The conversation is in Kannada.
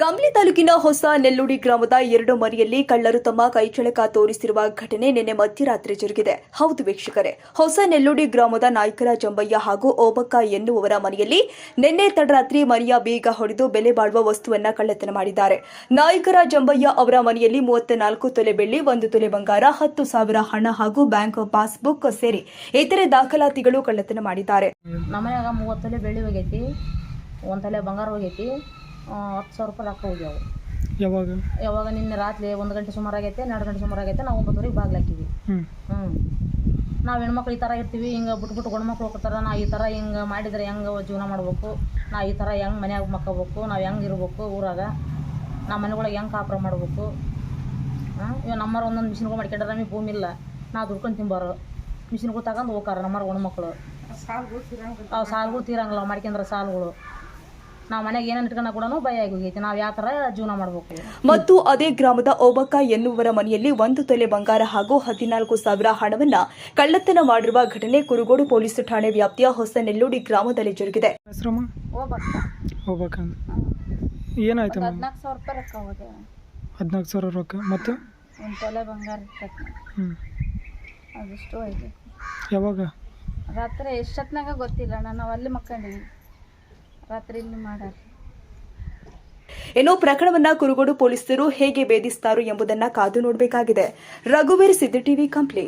ಕಂಬ್ಲಿ ತಾಲೂಕಿನ ಹೊಸ ನೆಲ್ಲುಡಿ ಗ್ರಾಮದ ಎರಡು ಮರಿಯಲ್ಲಿ ಕಳ್ಳರು ತಮ್ಮ ಕೈಚಳಕ ತೋರಿಸಿರುವ ಘಟನೆ ನಿನ್ನೆ ಮಧ್ಯರಾತ್ರಿ ಜರುಗಿದೆ. ಹೌದು ವೀಕ್ಷಕರೇ, ಹೊಸ ನೆಲ್ಲುಡಿ ಗ್ರಾಮದ ನಾಯ್ಕರ ಜಂಬಯ್ಯ ಹಾಗೂ ಓಬಕ್ಕ ಎನ್ನುವವರ ಮನೆಯಲ್ಲಿ ನಿನ್ನೆ ತಡರಾತ್ರಿ ಮರಿಯ ಬೀಗ ಹೊಡೆದು ಬೆಲೆ ಬಾಳುವ ವಸ್ತುವನ್ನ ಕಳ್ಳತನ ಮಾಡಿದ್ದಾರೆ. ನಾಯ್ಕರ ಜಂಬಯ್ಯ ಅವರ ಮನೆಯಲ್ಲಿ ಮೂವತ್ತ ನಾಲ್ಕು ತೊಲೆ ಬೆಳ್ಳಿ, ಒಂದು ತೊಲೆ ಬಂಗಾರ, ಹತ್ತು ಸಾವಿರ ಹಣ ಹಾಗೂ ಬ್ಯಾಂಕ್ ಪಾಸ್ಬುಕ್ ಸೇರಿ ಇತರೆ ದಾಖಲಾತಿಗಳು ಕಳ್ಳತನ ಮಾಡಿದ್ದಾರೆ. ಬೆಳ್ಳಿ ಬಂಗಾರ ಹತ್ತು ಸಾವಿರ ರೂಪಾಯಿ ರೊಕ್ಕ ಹೋಗ್ಯಾವು. ಯಾವಾಗ? ಯಾವಾಗ ನಿನ್ನೆ ರಾತ್ರಿ ಒಂದು ಗಂಟೆ ಸುಮಾರು ಆಗೈತೆ ಎರಡು ಗಂಟೆ ಸುಮಾರು ಆಗೈತೆ ನಾವು ಒಂಬತ್ತುವರೆಗೆ ಬಾಗ್ಲು ಹಾಕಿವಿ ಹ್ಞೂ ನಾವು ಹೆಣ್ಮಕ್ಳು ಈ ಥರ ಇರ್ತೀವಿ ಹಿಂಗೆ ಬಿಟ್ಬಿಟ್ಟು ಗಂಡ್ಮಕ್ಳು ಹೋಗ್ತಾರೆ ನಾವು ಈ ಥರ ಹಿಂಗೆ ಮಾಡಿದ್ರೆ ಹೆಂಗೆ ಜೀವನ ಮಾಡ್ಬೇಕು ನಾವು ಈ ಥರ ಹೆಂಗೆ ಮನ್ಯಾಗ ಮಕ್ಕಬೇಕು ನಾವು ಹೆಂಗೆ ಇರ್ಬೇಕು ಊರಾಗ ನಮ್ಮ ಮನೆಗಳಿಗೆ ಹೆಂಗೆ ಕಾಪುರ ಮಾಡ್ಬೇಕು ಹಾಂ ಇವಾಗ ನಮ್ಮರ ಒಂದೊಂದು ಮಿಷಿನ್ಗಳು ಮಾಡ್ಕೊಂಡ್ರೆ ನಮಗೆ ಭೂಮಿ ಇಲ್ಲ ನಾವು ದುಡ್ಕೊಂಡು ತಿಂಬಾರು. ಮಿಷಿನ್ಗಳು ತಗೊಂಡು ಹೋಗಾರ ನಮ್ಮರ ಗಂಡ್ಮಕ್ಳು. ಅವು ಸಾಲುಗಳು ತೀರಂಗಿಲ್ಲ ಮಾಡ್ಕೊಂಡ್ರೆ ಸಾಲುಗಳು. ನಾವು ಮನೆಗೆ ಏನೇನು ಇಟ್ಕೊಂಡ ಕೂಡ ಭಯ ಆಗಿ ಹೋಗೈತಿ. ನಾವು ಯಾವ ಥರ ಜೀವನ ಮಾಡಬೇಕು? ಮತ್ತು ಅದೇ ಗ್ರಾಮದ ಓಬಕ್ಕ ಎನ್ನುವರ ಮನೆಯಲ್ಲಿ ಒಂದು ತೊಲೆ ಬಂಗಾರ ಹಾಗೂ ಹದಿನಾಲ್ಕು ಸಾವಿರ ಹಣವನ್ನ ಕಳ್ಳತನ ಮಾಡಿರುವ ಘಟನೆ ಕುರುಗೋಡು ಪೊಲೀಸ್ ಠಾಣೆ ವ್ಯಾಪ್ತಿಯ ಹೊಸ ನೆಲ್ಲೂಡಿ ಗ್ರಾಮದಲ್ಲಿ ಜರುಗಿದೆ. ಏನಾಯ್ತಮ್ಮ ಹದಿನಾಲ್ಕು ಸಾವಿರ ರೂಪಾಯಿ ರೊಕ್ಕ ಹೋದೆ. ಹದಿನಾಲ್ಕು ಸಾವಿರ ರೊಕ್ಕ. ಮತ್ತು? ಒಂದು ತೊಲೆ ಬಂಗಾರ ಇರ್ತೈತಿ ಹ್ಞೂ ಅದಿಷ್ಟು ಹೋಯ್ತು ಯಾವಾಗ? ರಾತ್ರಿ ಎಷ್ಟೊತ್ತಿನಾಗ ಗೊತ್ತಿಲ್ಲ. ನಾನು ಅಲ್ಲಿ ಮಕ್ಕಂಡಿವಿ ರಾತ್ರಿ ಮಾಡ್ಯಾರ ಇನ್ನು ಪ್ರಕರಣವನ್ನ ಕುರುಗೋಡು ಪೊಲೀಸರು ಹೇಗೆ ಭೇದಿಸ್ತಾರೋ ಎಂಬುದನ್ನ ಕಾದು ನೋಡಬೇಕಾಗಿದೆ. ರಘುವೀರ್ ಸಿದ್ದಿ ಟಿವಿ ಕಂಪ್ಲಿ.